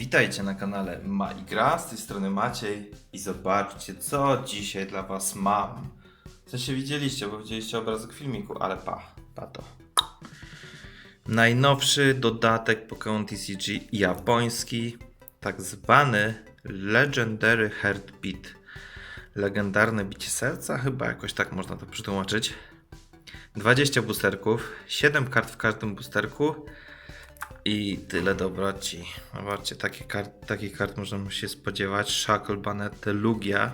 Witajcie na kanale Maigra, z tej strony Maciej i zobaczcie co dzisiaj dla was mam. Co się widzieliście, bo widzieliście obrazek filmiku, ale pa, pa to. Najnowszy dodatek Pokémon TCG japoński, tak zwany Legendary Heartbeat. Legendarne bicie serca, chyba jakoś tak można to przetłumaczyć. 20 boosterków, 7 kart w każdym boosterku i tyle dobroci. Zobaczcie, takie kart, takich kart możemy się spodziewać. Shackle, Banette, Lugia.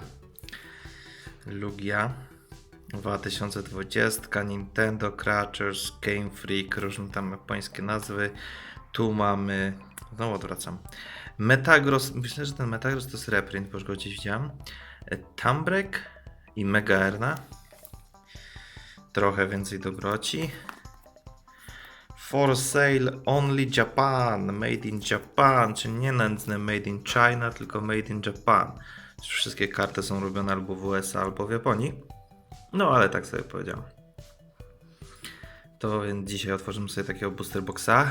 Lugia. 2020, Nintendo, Cratchers, Game Freak, różne tam japońskie nazwy. Tu mamy, znowu odwracam, Metagross, myślę, że ten Metagross to jest reprint, bo już go gdzieś widziałem. Tambrek i Mega Erna. Trochę więcej dobroci. For sale only Japan, made in Japan, czyli nie nędzne made in China, tylko made in Japan. Wszystkie karty są robione albo w USA, albo w Japonii. No ale tak sobie powiedziałem. To więc dzisiaj otworzymy sobie takiego booster boxa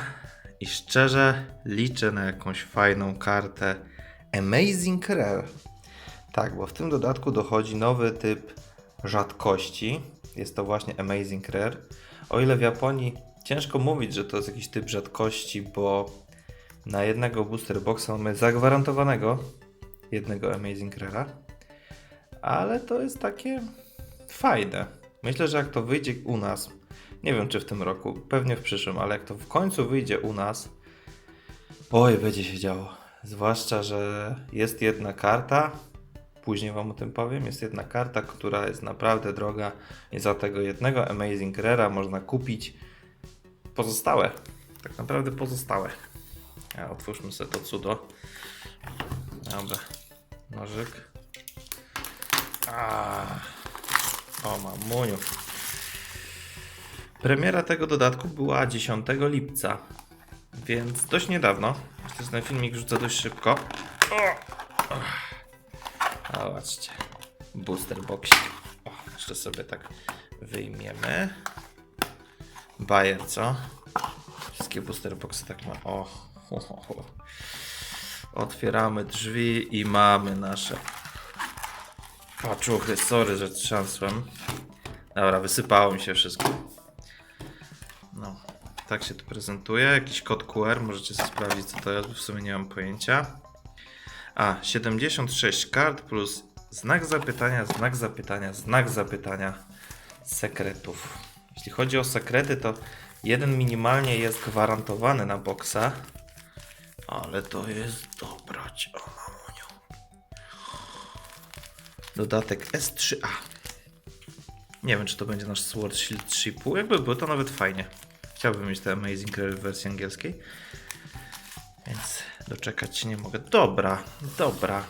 i szczerze liczę na jakąś fajną kartę Amazing Rare. Tak, bo w tym dodatku dochodzi nowy typ rzadkości. Jest to właśnie Amazing Rare. O ile w Japonii ciężko mówić, że to jest jakiś typ rzadkości, bo na jednego booster boxa mamy zagwarantowanego jednego Amazing Rare'a, ale to jest takie fajne. Myślę, że jak to wyjdzie u nas, nie wiem czy w tym roku, pewnie w przyszłym, ale jak to w końcu wyjdzie u nas, oj, będzie się działo. Zwłaszcza, że jest jedna karta, później Wam o tym powiem, jest jedna karta, która jest naprawdę droga i za tego jednego Amazing Rare'a można kupić pozostałe. Tak naprawdę pozostałe. Otwórzmy sobie to cudo. Dobra, nożyk. A, o mamuniu. Premiera tego dodatku była 10 lipca, więc dość niedawno. Myślę, że ten filmik rzucę dość szybko. O! Zobaczcie. Booster boxik. O, jeszcze sobie tak wyjmiemy. Bajer, co? Wszystkie booster boxy tak ma. O, ho, ho, ho. Otwieramy drzwi i mamy nasze paczuchy. Sorry, że trzęsłem. Dobra, wysypało mi się wszystko. No, tak się to prezentuje. Jakiś kod QR, możecie sobie sprawdzić co to jest, bo w sumie nie mam pojęcia. A, 76 kart plus znak zapytania, znak zapytania, znak zapytania sekretów. Jeśli chodzi o sekrety, to jeden minimalnie jest gwarantowany na boksa, ale to jest dobroć. O. Dodatek S3A. Nie wiem, czy to będzie nasz Sword Shield 3,5. Jakby było, to nawet fajnie. Chciałbym mieć te Amazing Rare w wersji angielskiej. Więc doczekać się nie mogę. Dobra, dobra.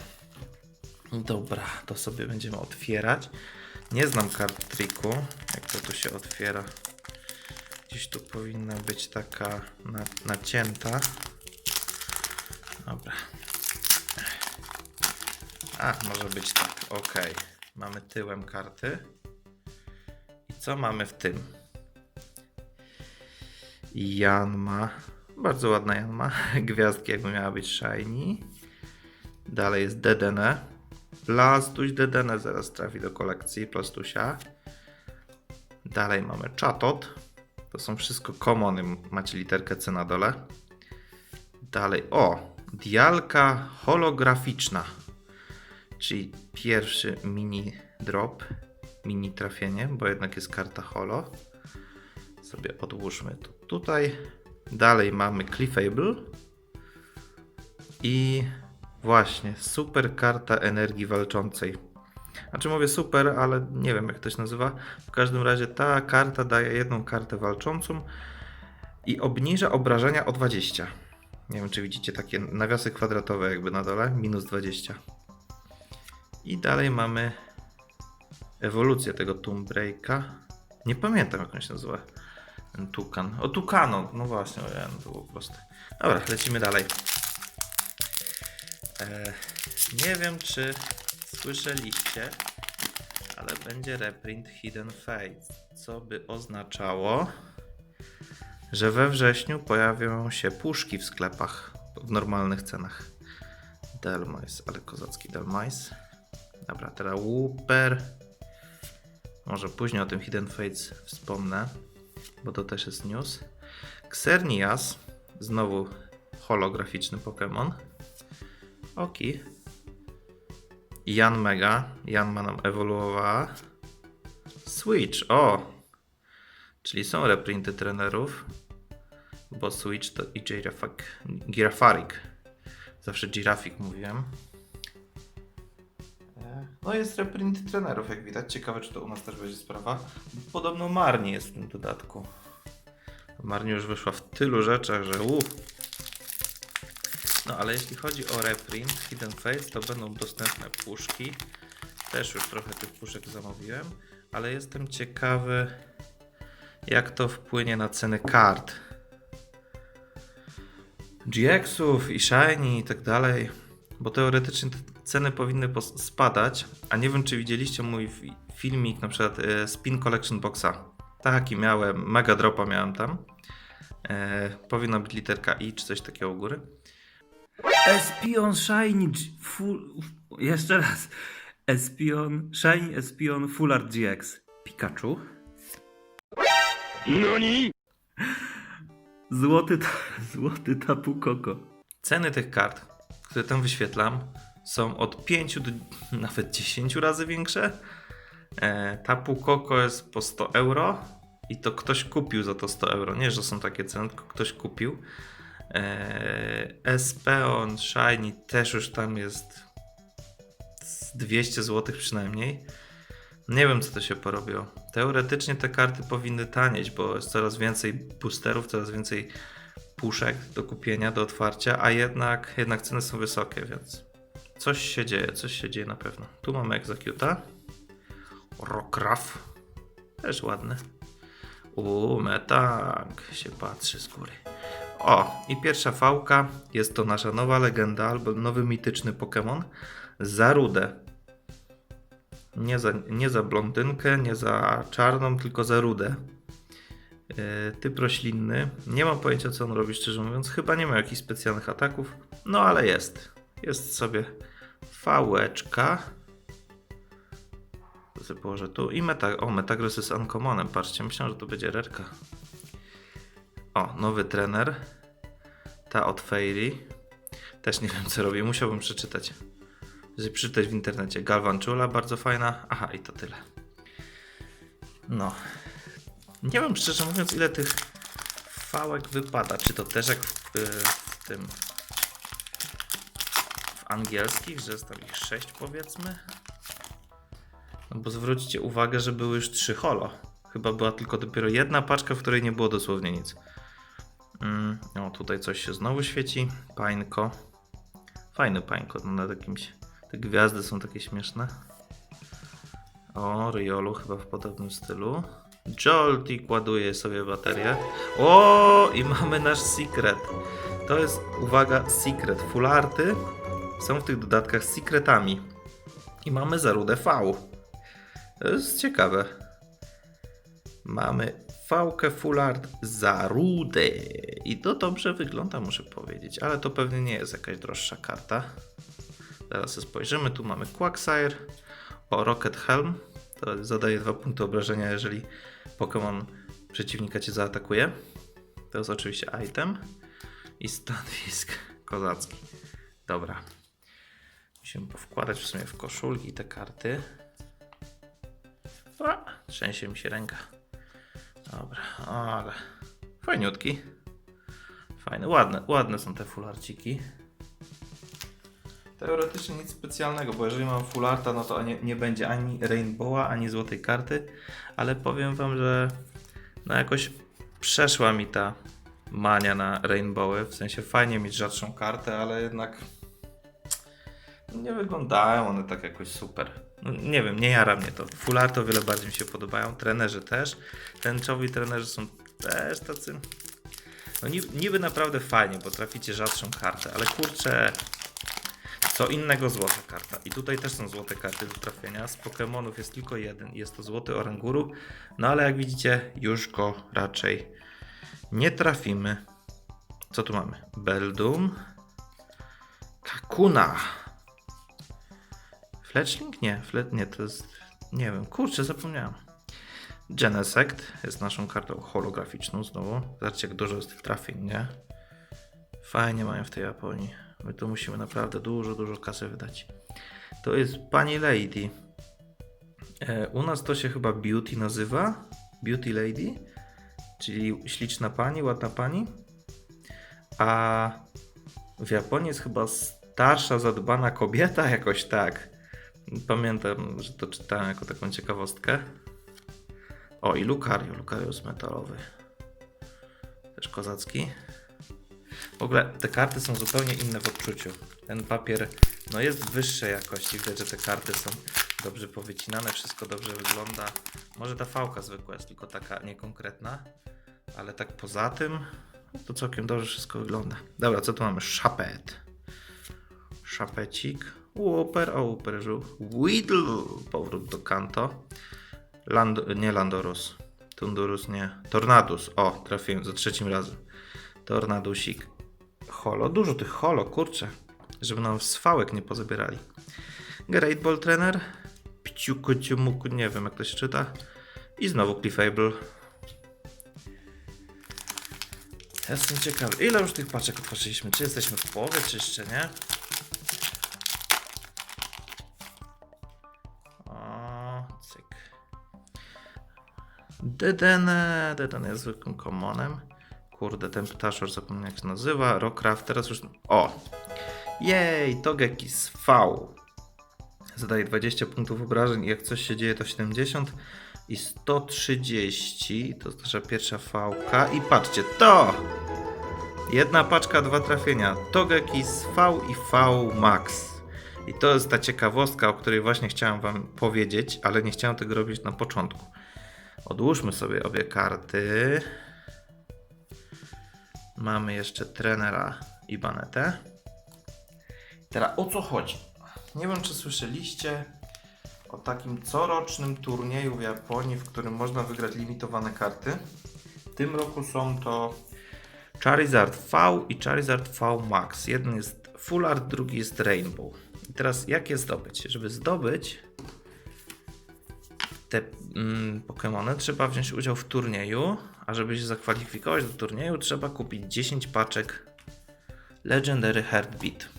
Dobra, to sobie będziemy otwierać. Nie znam kart triku, jak to tu się otwiera. Gdzieś tu powinna być taka na, nacięta. Dobra. A, może być tak, ok. Mamy tyłem karty. I co mamy w tym? Janma. Bardzo ładna Janma. Gwiazdki jakby miała być shiny. Dalej jest Dedenne. Plastuś Dedenne zaraz trafi do kolekcji Plastusia. Dalej mamy Chatot. To są wszystko commony. Macie literkę C na dole. Dalej, o! Dialka holograficzna. Czyli pierwszy mini drop. Mini trafienie, bo jednak jest karta holo. Sobie odłóżmy to tutaj. Dalej mamy Cleafable. I właśnie, super karta energii walczącej. Znaczy mówię super, ale nie wiem jak to się nazywa. W każdym razie ta karta daje jedną kartę walczącą i obniża obrażenia o 20. Nie wiem czy widzicie takie nawiasy kwadratowe jakby na dole, minus 20. I dalej mamy ewolucję tego Tomb Breaka. Nie pamiętam jak on się nazywa. Ten tukan. O tukano, no właśnie, o to było proste. Dobra, lecimy dalej. E, nie wiem, czy słyszeliście, ale będzie reprint Hidden Fates, co by oznaczało, że we wrześniu pojawią się puszki w sklepach w normalnych cenach. Delmais, ale kozacki Delmais. Dobra, teraz Wooper. Może później o tym Hidden Fates wspomnę, bo to też jest news. Xernias, znowu holograficzny Pokémon. Oki. Jan Mega. Jan ma nam ewoluowała. Switch, o! Czyli są reprinty trenerów. Bo Switch to i Girafik. Girafarik. Zawsze Girafik mówiłem. No jest reprint trenerów, jak widać. Ciekawe, czy to u nas też będzie sprawa. Podobno Marni jest w tym dodatku. Marni już wyszła w tylu rzeczach, że uff. No ale jeśli chodzi o reprint Hidden Face, to będą dostępne puszki. Też już trochę tych puszek zamówiłem, ale jestem ciekawy, jak to wpłynie na ceny kart. GX-ów i Shiny i tak dalej, bo teoretycznie te ceny powinny spadać, a nie wiem czy widzieliście mój fi- filmik na przykład e, Spin Collection Boxa. Taki miałem, mega dropa miałem tam. E, powinna być literka I czy coś takiego u góry. Espion Shiny full... Jeszcze raz. Espion Shiny Espion Full Art GX. Pikachu. Złoty, ta, złoty Tapu Koko. Ceny tych kart, które tam wyświetlam, są od 5 do nawet 10 razy większe. E, Tapu Koko jest po 100 euro i to ktoś kupił za to 100 euro. Nie, że są takie ceny, tylko ktoś kupił. Espeon Shiny też już tam jest z 200 zł przynajmniej. Nie wiem, co to się porobiło. Teoretycznie te karty powinny tanieć, bo jest coraz więcej boosterów, coraz więcej puszek do kupienia, do otwarcia, a jednak, jednak ceny są wysokie, więc coś się dzieje, coś się dzieje na pewno. Tu mamy Executa. Rokraf. Też ładny. U, metank się patrzy z góry. O, i pierwsza fałka jest to nasza nowa legenda albo nowy mityczny Pokémon. Zarudę. Nie za, nie za blondynkę, nie za czarną, tylko za rudę. Yy, typ roślinny. Nie mam pojęcia, co on robi, szczerze mówiąc. Chyba nie ma jakichś specjalnych ataków. No ale jest. Jest sobie fałeczka. To sobie położę tu. I meta. O, Metagross jest uncommonem. Patrzcie, myślałem, że to będzie rerka. O, nowy trener. Ta od Fairy. Też nie wiem, co robi. Musiałbym przeczytać. Przeczytać w internecie. Galvanchula, bardzo fajna. Aha, i to tyle. No. Nie wiem, szczerze mówiąc, ile tych fałek wypada. Czy to też jak w, y, w tym. w angielskich, że jest tam ich 6 powiedzmy? No bo zwróćcie uwagę, że były już 3 holo. Chyba była tylko dopiero jedna paczka, w której nie było dosłownie nic. Tutaj coś się znowu świeci. Pańko. Fajny pańko, no nad jakimś. Te gwiazdy są takie śmieszne. O, Riolu chyba w podobnym stylu. Joltik ładuje sobie baterię. O, i mamy nasz secret. To jest, uwaga, secret. Fularty są w tych dodatkach secretami. I mamy zarudę V. To jest ciekawe. Mamy fałkę full art zarudę. I to dobrze wygląda, muszę powiedzieć. Ale to pewnie nie jest jakaś droższa karta. Zaraz spojrzymy. Tu mamy Quagsire. O, Rocket Helm. To zadaje dwa punkty obrażenia, jeżeli Pokémon przeciwnika cię zaatakuje. To jest oczywiście item. I stanowisk kozacki. Dobra. Musimy powkładać w sumie w koszulki te karty. A, trzęsie mi się ręka. Dobra, ale fajniutki. Fajne, ładne, ładne są te fularciki. Teoretycznie nic specjalnego, bo jeżeli mam fularta, no to nie, nie będzie ani rainbowa, ani złotej karty, ale powiem wam, że no jakoś przeszła mi ta mania na rainbowy, w sensie fajnie mieć rzadszą kartę, ale jednak nie wyglądają one tak jakoś super. Nie wiem, nie jara mnie to. Full art o wiele bardziej mi się podobają, trenerzy też. Tęczowi trenerzy są też tacy... No niby, naprawdę fajnie, bo traficie rzadszą kartę, ale kurczę... Co innego złota karta. I tutaj też są złote karty do trafienia. Z Pokémonów jest tylko jeden. Jest to złoty Oranguru. No ale jak widzicie, już go raczej nie trafimy. Co tu mamy? Beldum. Kaku. Fletchling? Nie, flet, nie, to jest. Nie wiem, kurczę, zapomniałem. Genesect jest naszą kartą holograficzną znowu. Zobaczcie, jak dużo jest tych trafień, nie? Fajnie mają w tej Japonii. My tu musimy naprawdę dużo, dużo kasy wydać. To jest Pani Lady. E, u nas to się chyba Beauty nazywa. Beauty Lady. Czyli śliczna pani, ładna pani. A w Japonii jest chyba starsza, zadbana kobieta, jakoś tak. Pamiętam, że to czytałem jako taką ciekawostkę. O, i Lucario. Jest metalowy. Też kozacki. W ogóle te karty są zupełnie inne w odczuciu. Ten papier no jest wyższej jakości. Widać, że te karty są dobrze powycinane, wszystko dobrze wygląda. Może ta fałka zwykła jest tylko taka niekonkretna, ale tak poza tym to całkiem dobrze wszystko wygląda. Dobra, co tu mamy? Szapet. Szapecik. Whooper, o Whooperzu. Weedle. Powrót do Kanto. Land, nie Landorus. Tundurus nie. Tornadus. O, trafiłem za trzecim razem. Tornadusik. Holo. Dużo tych holo, kurczę. Żeby nam z fałek nie pozabierali. Great Ball Trainer. Pciuku, ciumuku, nie wiem jak to się czyta. I znowu Cliffable. Jestem ciekawy, ile już tych paczek otworzyliśmy? Czy jesteśmy w połowie, czy jeszcze nie? Dedene, Dedene jest zwykłym commonem. Kurde, ten ptaszor zapomniałem jak się nazywa. Rockcraft, teraz już... O! Jej, Togekis V. Zadaje 20 punktów obrażeń jak coś się dzieje to 70 i 130 to znaczy pierwsza VK i patrzcie to jedna paczka, dwa trafienia Togekis V i V Max i to jest ta ciekawostka, o której właśnie chciałem wam powiedzieć, ale nie chciałem tego robić na początku odłóżmy sobie obie karty mamy jeszcze trenera i banetę teraz o co chodzi nie wiem czy słyszeliście o takim corocznym turnieju w Japonii, w którym można wygrać limitowane karty. W tym roku są to Charizard V i Charizard V Max. Jeden jest Full Art, drugi jest Rainbow. I teraz jak je zdobyć? Żeby zdobyć te mm, Pokémony trzeba wziąć udział w turnieju, a żeby się zakwalifikować do turnieju trzeba kupić 10 paczek Legendary Heartbeat.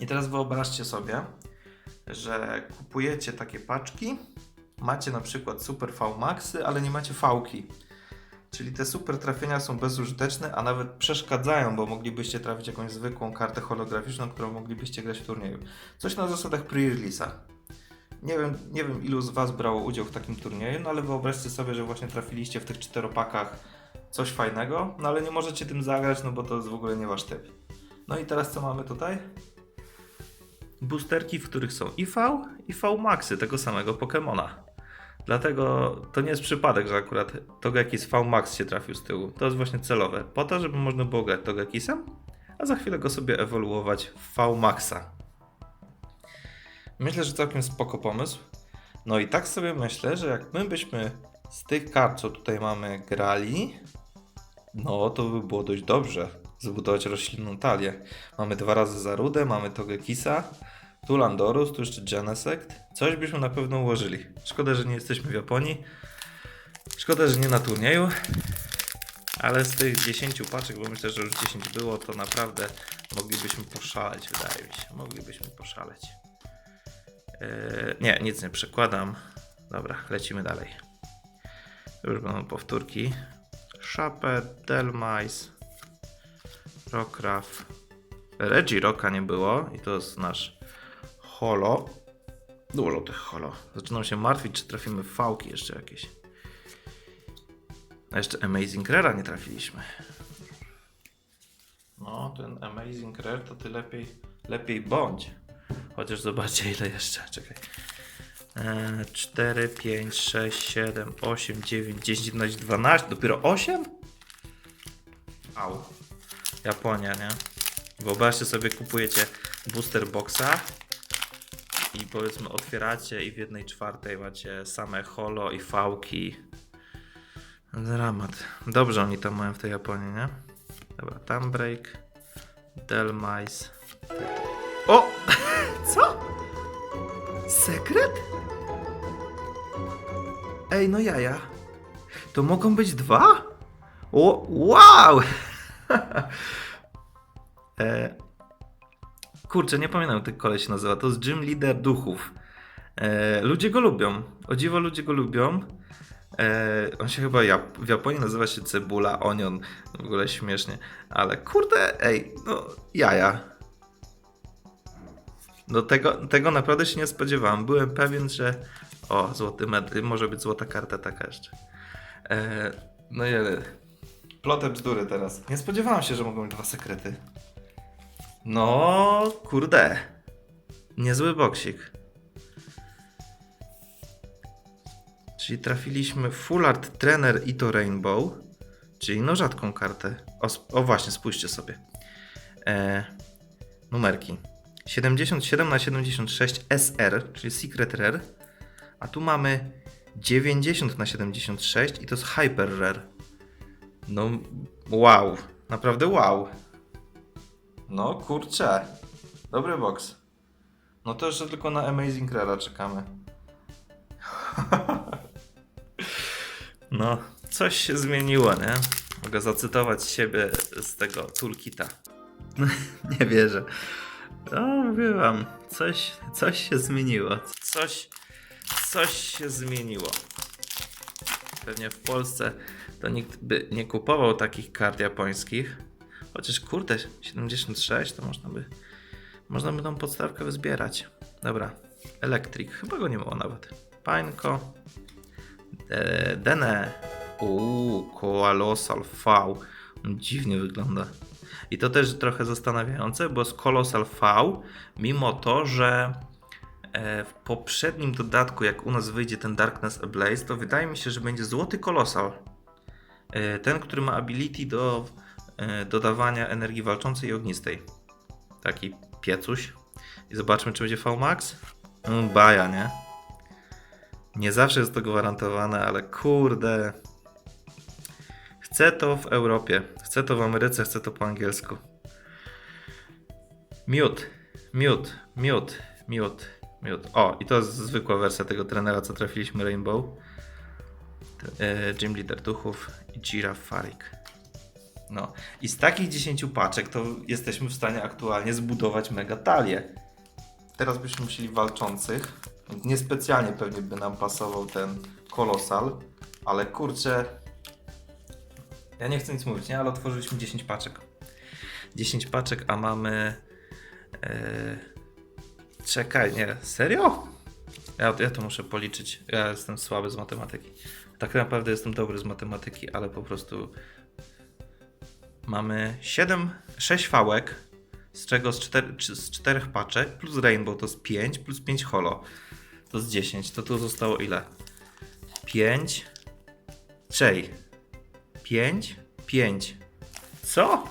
I teraz wyobraźcie sobie, że kupujecie takie paczki, macie na przykład Super V Maxy, ale nie macie fałki. Czyli te super trafienia są bezużyteczne, a nawet przeszkadzają, bo moglibyście trafić jakąś zwykłą kartę holograficzną, którą moglibyście grać w turnieju. Coś na zasadach pre-release'a. Nie wiem, nie wiem ilu z Was brało udział w takim turnieju, no ale wyobraźcie sobie, że właśnie trafiliście w tych czteropakach coś fajnego, no ale nie możecie tym zagrać, no bo to jest w ogóle nie Wasz typ. No i teraz co mamy tutaj? boosterki, w których są i V, i V Maxy tego samego Pokemona. Dlatego to nie jest przypadek, że akurat Togekis Max się trafił z tyłu. To jest właśnie celowe. Po to, żeby można było grać Togekisem, a za chwilę go sobie ewoluować w Maxa. Myślę, że całkiem spoko pomysł. No i tak sobie myślę, że jak my byśmy z tych kart, co tutaj mamy, grali, no to by było dość dobrze zbudować roślinną talię. Mamy dwa razy Zarudę, mamy Togekisa, tu Landorus, tu jeszcze Genesect. Coś byśmy na pewno ułożyli. Szkoda, że nie jesteśmy w Japonii. Szkoda, że nie na turnieju. Ale z tych 10 paczek, bo myślę, że już 10 było, to naprawdę moglibyśmy poszaleć, wydaje mi się. Moglibyśmy poszaleć. Eee, nie, nic nie przekładam. Dobra, lecimy dalej. Już będą powtórki. Szapet, Delmice, Rockraft. Reggie Rocka nie było i to jest nasz holo. Dużo tych holo. Zaczynam się martwić, czy trafimy fałki jeszcze jakieś. A jeszcze Amazing Rare nie trafiliśmy. No, ten Amazing Rare to ty lepiej, lepiej bądź. Chociaż zobaczcie ile jeszcze. Czekaj. Eee, 4, 5, 6, 7, 8, 9, 10, 11, 12. Dopiero 8? Au. Japonia, nie? Wyobraźcie sobie, kupujecie booster boxa i powiedzmy otwieracie i w jednej czwartej macie same holo i fałki. Dramat. Dobrze oni tam mają w tej Japonii, nie? Dobra, Tambreak, Delmice, O! Co? Sekret? Ej, no jaja. To mogą być dwa? O, wow! e, kurczę, nie pamiętam jak ten koleś się nazywa. To jest gym leader duchów. E, ludzie go lubią. O dziwo ludzie go lubią. E, on się chyba Jap- w Japonii nazywa się cebula, onion. W ogóle śmiesznie. Ale kurde, ej, no jaja. No tego, tego naprawdę się nie spodziewałem. Byłem pewien, że o, złoty medal, może być złota karta taka jeszcze. E, no jele. Plotę bzdury teraz. Nie spodziewałem się, że mogą być dwa sekrety. No, kurde. Niezły boksik. Czyli trafiliśmy Full Art Trainer i to Rainbow, czyli no rzadką kartę. O, o właśnie, spójrzcie sobie. E, numerki. 77 na 76 SR, czyli Secret Rare. A tu mamy 90 na 76 i to jest Hyper Rare. No, wow. Naprawdę wow. No, kurczę. Dobry box. No to jeszcze tylko na Amazing Rare czekamy. No, coś się zmieniło, nie? Mogę zacytować siebie z tego toolkita. nie wierzę. No, mówię wam, coś, coś się zmieniło. Coś, coś się zmieniło. Pewnie w Polsce to nikt by nie kupował takich kart japońskich. Chociaż kurde, 76 to można by, można by tą podstawkę wyzbierać. Dobra, Electric, chyba go nie było nawet. Pańko, De- Dene, uuu, Koalosal V, dziwnie wygląda. I to też trochę zastanawiające, bo z Colossal V, mimo to, że e, w poprzednim dodatku, jak u nas wyjdzie ten Darkness Ablaze, to wydaje mi się, że będzie złoty Colossal. E, Ten, który ma ability do e, dodawania energii walczącej i ognistej. Taki piecuś. I zobaczmy, czy będzie VMAX. Mm, Baja, nie? Nie zawsze jest to gwarantowane, ale kurde. Chcę to w Europie. Chcę to w Ameryce, chcę to po angielsku. Miód, miód, miód, miód, miód. O, i to jest zwykła wersja tego trenera, co trafiliśmy Rainbow. E, Gym Leader Duchów i Giraffe Farik. No, i z takich 10 paczek to jesteśmy w stanie aktualnie zbudować mega talię. Teraz byśmy musieli walczących. Niespecjalnie pewnie by nam pasował ten kolosal, ale kurczę. Ja nie chcę nic mówić, nie? ale otworzyliśmy 10 paczek. 10 paczek, a mamy. Yy... Czekaj, nie, serio? Ja, ja to muszę policzyć. Ja jestem słaby z matematyki. Tak naprawdę jestem dobry z matematyki, ale po prostu mamy 7, 6 fałek, z czego z, 4, z 4 paczek, plus Rainbow to jest 5, plus 5 holo to jest 10. To tu zostało ile? 5, 6. Pięć? Pięć. Co?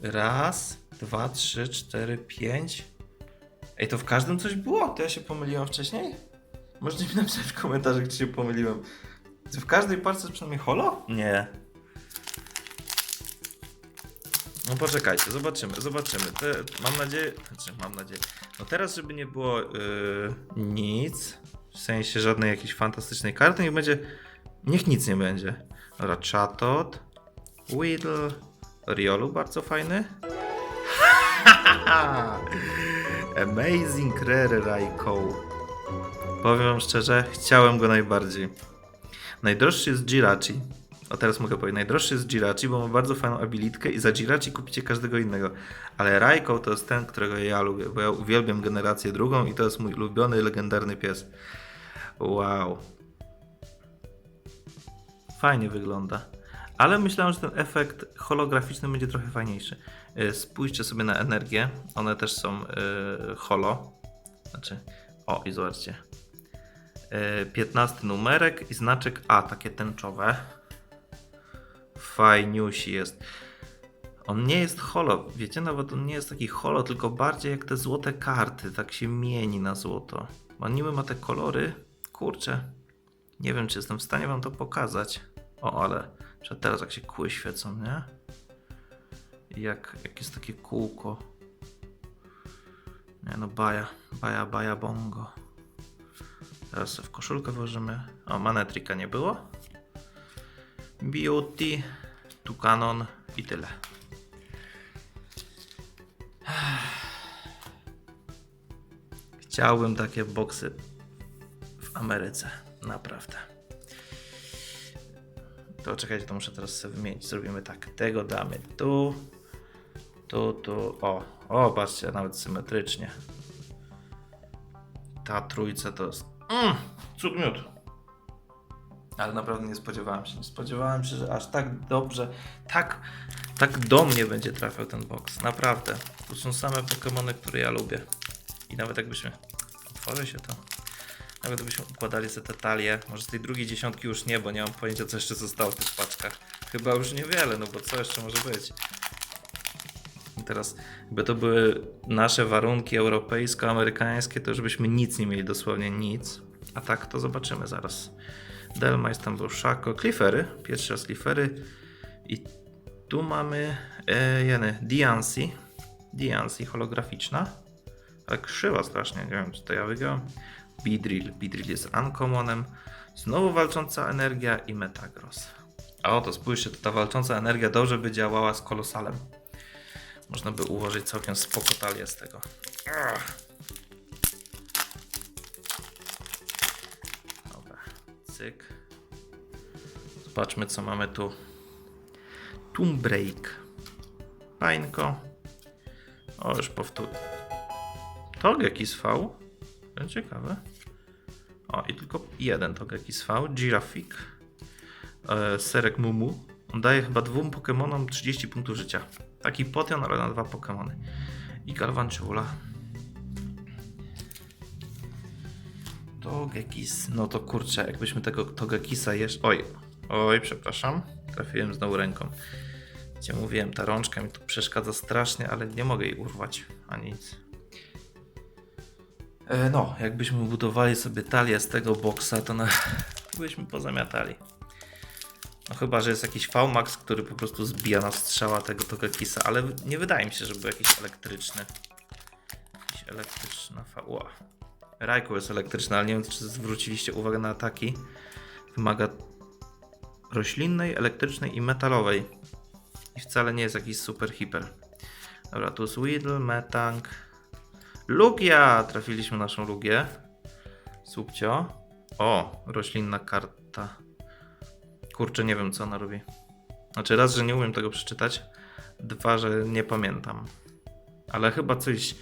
Raz, dwa, trzy, cztery, pięć. Ej, to w każdym coś było? To ja się pomyliłem wcześniej? Możecie mi napisać w komentarzach, czy się pomyliłem. Czy w każdej parce jest przynajmniej holo? Nie. No poczekajcie, zobaczymy, zobaczymy. Te, mam nadzieję, znaczy mam nadzieję. No teraz, żeby nie było yy, nic, w sensie żadnej jakiejś fantastycznej karty, niech będzie, niech nic nie będzie. Dobra, Chatot, Whittle, Riolu bardzo fajny. Amazing Rare Raikou. Powiem wam szczerze, chciałem go najbardziej. Najdroższy jest Jirachi. O teraz mogę powiedzieć, najdroższy jest Jirachi, bo ma bardzo fajną abilitkę i za Jirachi kupicie każdego innego. Ale Raikou to jest ten, którego ja lubię, bo ja uwielbiam generację drugą i to jest mój ulubiony, legendarny pies. Wow. Fajnie wygląda. Ale myślałem, że ten efekt holograficzny będzie trochę fajniejszy. Yy, Spójrzcie sobie na energię. One też są yy, holo. Znaczy, o i zobaczcie. Yy, 15 numerek i znaczek A, takie tęczowe. Fajniusi jest. On nie jest holo, wiecie, nawet on nie jest taki holo, tylko bardziej jak te złote karty, tak się mieni na złoto. On niby ma te kolory, kurczę, nie wiem, czy jestem w stanie wam to pokazać. O, ale że teraz jak się kły świecą, nie? jak, jak jest takie kółko. Nie no, baja, baja, baja, bongo. Teraz w koszulkę włożymy. O, manetrika nie było. Beauty, tu kanon i tyle. Chciałbym takie boksy Ameryce. Naprawdę. To czekajcie, to muszę teraz sobie wymienić. Zrobimy tak. Tego damy tu. Tu, tu. O, o, patrzcie, nawet symetrycznie. Ta trójca to jest. Mm, cud miód. Ale naprawdę nie spodziewałem się. Nie spodziewałem się, że aż tak dobrze, tak, tak do mnie będzie trafiał ten box. Naprawdę. Tu są same Pokémony, które ja lubię. I nawet jakbyśmy. Otworzy się to. Nawet gdybyśmy układali sobie te talie, może z tej drugiej dziesiątki już nie, bo nie mam pojęcia co jeszcze zostało w tych paczkach. Chyba już niewiele, no bo co jeszcze może być? Teraz, jakby to były nasze warunki europejsko-amerykańskie, to już byśmy nic nie mieli, dosłownie nic. A tak to zobaczymy zaraz. Delmais, tam był Shaco, Cliffery, pierwszy raz Cliffery. I tu mamy e, jeny, Diancie, Diancie holograficzna. Ale krzywa strasznie, nie wiem czy to ja wygrałem. Beedrill, Beedrill jest uncommonem. Znowu walcząca energia i Metagross. A oto spójrzcie, to ta walcząca energia dobrze by działała z kolosalem. Można by ułożyć całkiem spoko talię z tego. Dobra, cyk. Zobaczmy co mamy tu. Tomb Break. Pańko. O, już powtórzę. Togekis V. Ciekawe. O, i tylko jeden Togekis V. Girafik. E, Serek Mumu. On daje chyba dwóm Pokemonom 30 punktów życia. Taki potion, ale na dwa Pokemony. I Galvanchula. Togekis. No to kurczę, jakbyśmy tego Togekisa jeszcze... Oj, oj, przepraszam. Trafiłem znowu ręką. Gdzie mówiłem, ta rączka mi tu przeszkadza strasznie, ale nie mogę jej urwać, ani nic. E, no, jakbyśmy budowali sobie talię z tego boksa, to na... byśmy pozamiatali. No chyba, że jest jakiś VMAX, który po prostu zbija na strzała tego Togekisa, ale nie wydaje mi się, że był jakiś elektryczny. Jakiś elektryczny V... Ła. Rajku jest elektryczny, ale nie wiem, czy zwróciliście uwagę na ataki. Wymaga roślinnej, elektrycznej i metalowej. I wcale nie jest jakiś super hiper. Dobra, tu jest Weedle, Metang. Lugia! Trafiliśmy naszą Lugię. Subcio. O, roślinna karta. Kurczę, nie wiem co ona robi. Znaczy raz, że nie umiem tego przeczytać. Dwa, że nie pamiętam. Ale chyba coś,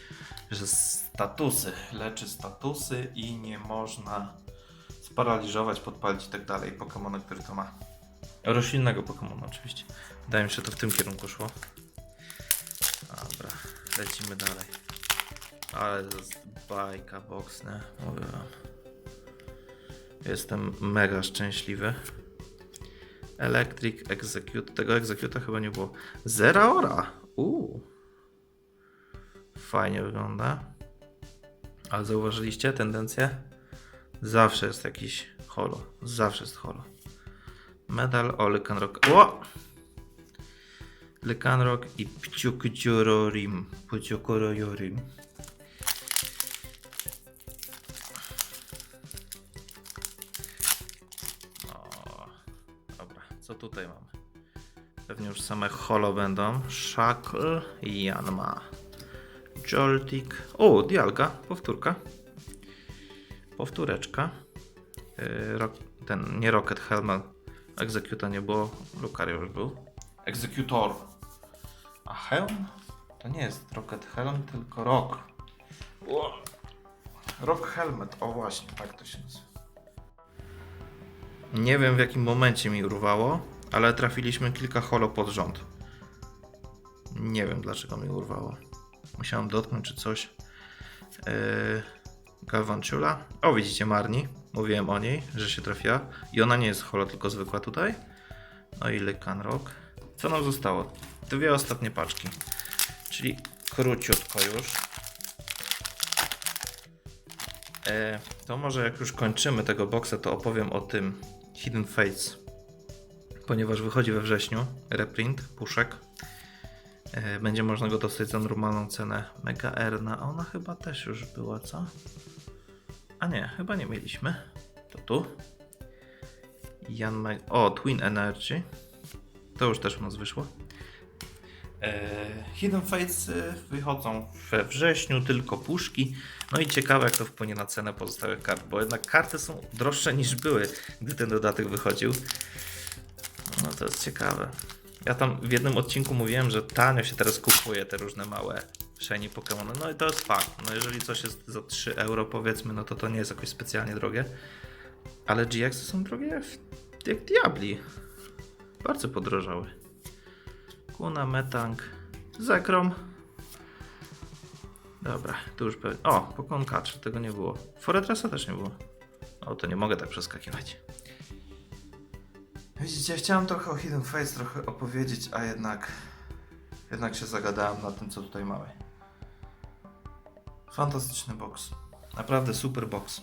że statusy. Leczy statusy i nie można sparaliżować, podpalić i tak dalej. Pokemona, który to ma. Roślinnego Pokemona oczywiście. Wydaje mi się, że to w tym kierunku szło. Dobra, lecimy dalej. Ale to jest bajka box, nie? Mówię wam. Jestem mega szczęśliwy. Electric Execute. Tego Executa chyba nie było. Zera Ora. Uuu. Fajnie wygląda. Ale zauważyliście tendencję? Zawsze jest jakiś holo. Zawsze jest holo. Medal o Lycanrock. O! Lycanrock i Pciukciurorim. Pciukorojorim. Tutaj mamy? Pewnie już same holo będą. Shackle Janma. Joltik. O, Dialga, powtórka. Powtóreczka. Yy, ro- ten, nie Rocket Helmet. Executa nie było. Lucario już był. Executor. A Helm? To nie jest Rocket Helm, tylko Rock. O. Rock Helmet, o właśnie, tak to się nazywa. Nie wiem w jakim momencie mi urwało, ale trafiliśmy kilka holo pod rząd. Nie wiem dlaczego mi urwało. Musiałem dotknąć czy coś. Yy, Galvanchula. O, widzicie Marni. Mówiłem o niej, że się trafiła. I ona nie jest holo, tylko zwykła tutaj. No i Lycanrock. Co nam zostało? Dwie ostatnie paczki. Czyli króciutko już. E, to może jak już kończymy tego boxa, to opowiem o tym Hidden Fates. Ponieważ wychodzi we wrześniu reprint, puszek. E, Będzie można go dostać za normalną cenę. Mega Erna, ona chyba też już była, co? A nie, chyba nie mieliśmy. To tu. Jan Mag... O, Twin Energy. To już też u nas wyszło. E, Hidden Fates e, wychodzą we wrześniu, tylko puszki. No i ciekawe, jak to wpłynie na cenę pozostałych kart, bo jednak karty są droższe niż były, gdy ten dodatek wychodził. No to jest ciekawe. Ja tam w jednym odcinku mówiłem, że tanio się teraz kupuje te różne małe shiny Pokémony. No i to jest fakt. No jeżeli coś jest za 3 euro powiedzmy, no to to nie jest jakoś specjalnie drogie. Ale GX są drogie jak, diabli. Bardzo podrożały. Kuna, Metang, Zekrom. Dobra, tu już pewnie. O, Pokon Kacz, tego nie było. Foredrasa też nie było. O, to nie mogę tak przeskakiwać. Widzicie, chciałem trochę o Hidden Face trochę opowiedzieć, a jednak jednak się zagadałem na tym, co tutaj mamy. Fantastyczny box. Naprawdę super box.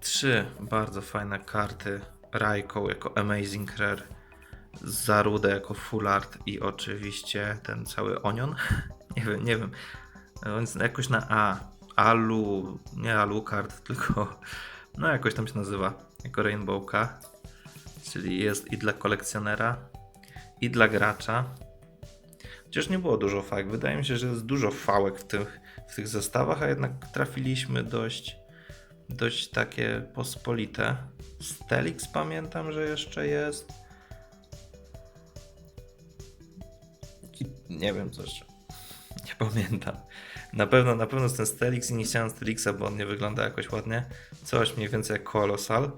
Trzy bardzo fajne karty. Raikou jako Amazing Rare. Zarudę jako Full Art i oczywiście ten cały Onion. nie wiem, nie wiem. Więc jakoś na A. Alu, nie Alucard, tylko no jakoś tam się nazywa. Jako Rainbowka. Czyli jest i dla kolekcjonera, i dla gracza. Chociaż nie było dużo fałek. Wydaje mi się, że jest dużo fałek w tych, w tych zestawach, a jednak trafiliśmy dość, dość takie pospolite. Stelix pamiętam, że jeszcze jest. Nie wiem co jeszcze. Nie pamiętam. Na pewno, na pewno ten Stelix i nie chciałem Stelixa, bo on nie wygląda jakoś ładnie. Coś mniej więcej jak Kolosal.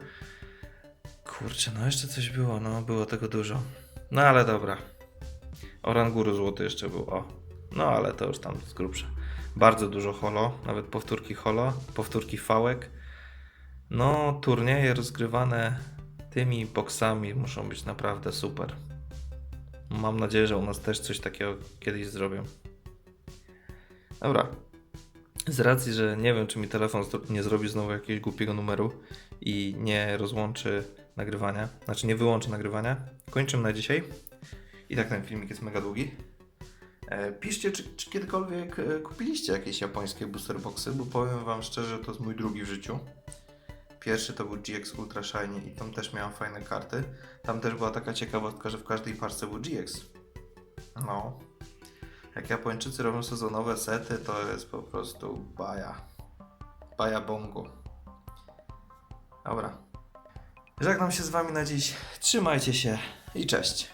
Kurczę, no jeszcze coś było, no było tego dużo. No ale dobra. Oranguru złoty jeszcze był, o. No ale to już tam z grubsza. Bardzo dużo holo, nawet powtórki holo, powtórki fałek. No, turnieje rozgrywane tymi boksami muszą być naprawdę super. Mam nadzieję, że u nas też coś takiego kiedyś zrobią. Dobra. Z racji, że nie wiem, czy mi telefon nie zrobi znowu jakiegoś głupiego numeru i nie rozłączy nagrywania, znaczy nie wyłączy nagrywania, kończymy na dzisiaj. I tak ten filmik jest mega długi. E, Piszcie, czy, czy kiedykolwiek e, kupiliście jakieś japońskie booster boxy, bo powiem Wam szczerze, to jest mój drugi w życiu. Pierwszy to był GX Ultra Shiny i tam też miałem fajne karty. Tam też była taka ciekawostka, że w każdej parce był GX. No. Jak Japończycy robią sezonowe sety, to jest po prostu baja. Baja bongo. Dobra. Żegnam się z Wami na dziś. Trzymajcie się i cześć.